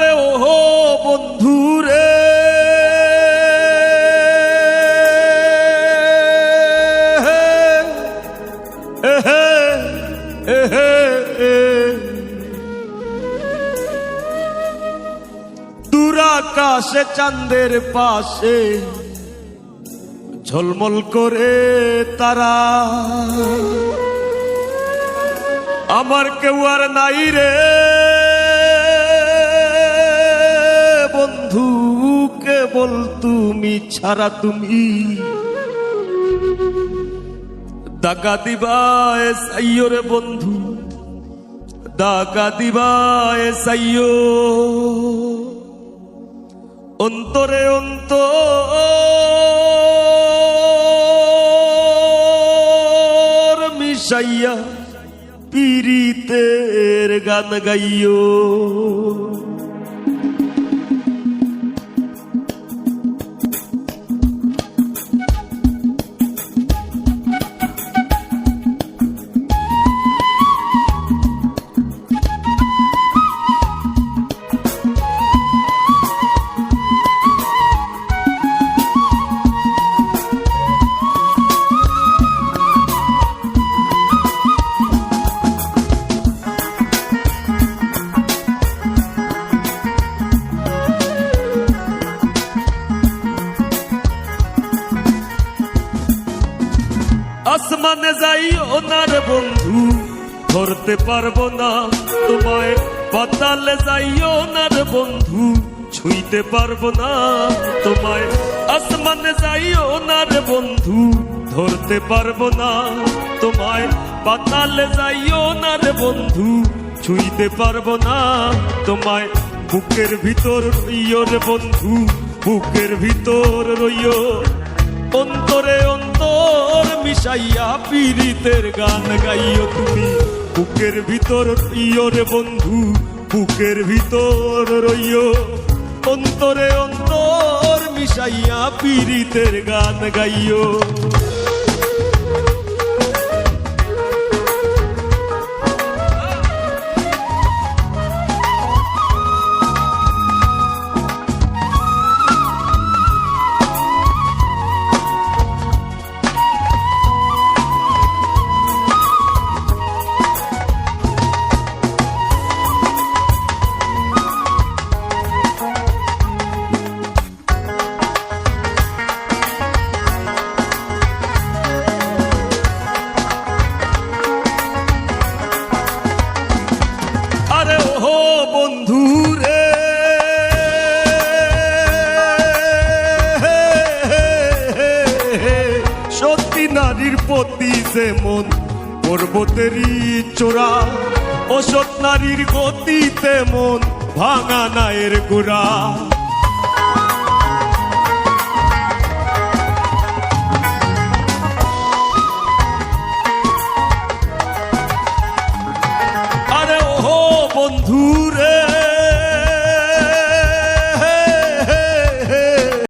ওহো বন্ধু রে দূরাকাশে চাঁদের পাশে ঝলমল করে তারা। আমার কেউ আর নাই রে। কেবল তুমি ছাড়া তুমি। দাগা দিবায় সাইয়ো রে বন্ধু, দাগা দিবায় সাইয়ো অন্তরে অন্তর মিশাইয়া পীড়িতের গান গাইও আসমানে যাইও না রে বন্ধু, ধরতে পারব না। তোমায় পাতালে যাইও না রে বন্ধু, ছুঁইতে পারব না। তোমায় আসমানে যাইও না রে বন্ধু, ধরতে পারব না। তোমায় পাতালে যাইও না রে বন্ধু, ছুঁইতে পারব না। তোমায় বুকের ভিতর রইও রে বন্ধু, বুকের ভিতর রইও। অন্তরে অন্তর মিশাইয়া পীড়িতের গান গাইও তুমি। বুকের ভিতর প্রিয় রে বন্ধু, বুকের ভিতর রইও। অন্তরে অন্তর মিশাইয়া পীড়িতের গান গাইও। সতী নারীর প্রতি যেমন পর্বতেরই চোরা। অসৎ নারীর গতিতে মন ভাঙা নায়ের গোড়া। বন্ধু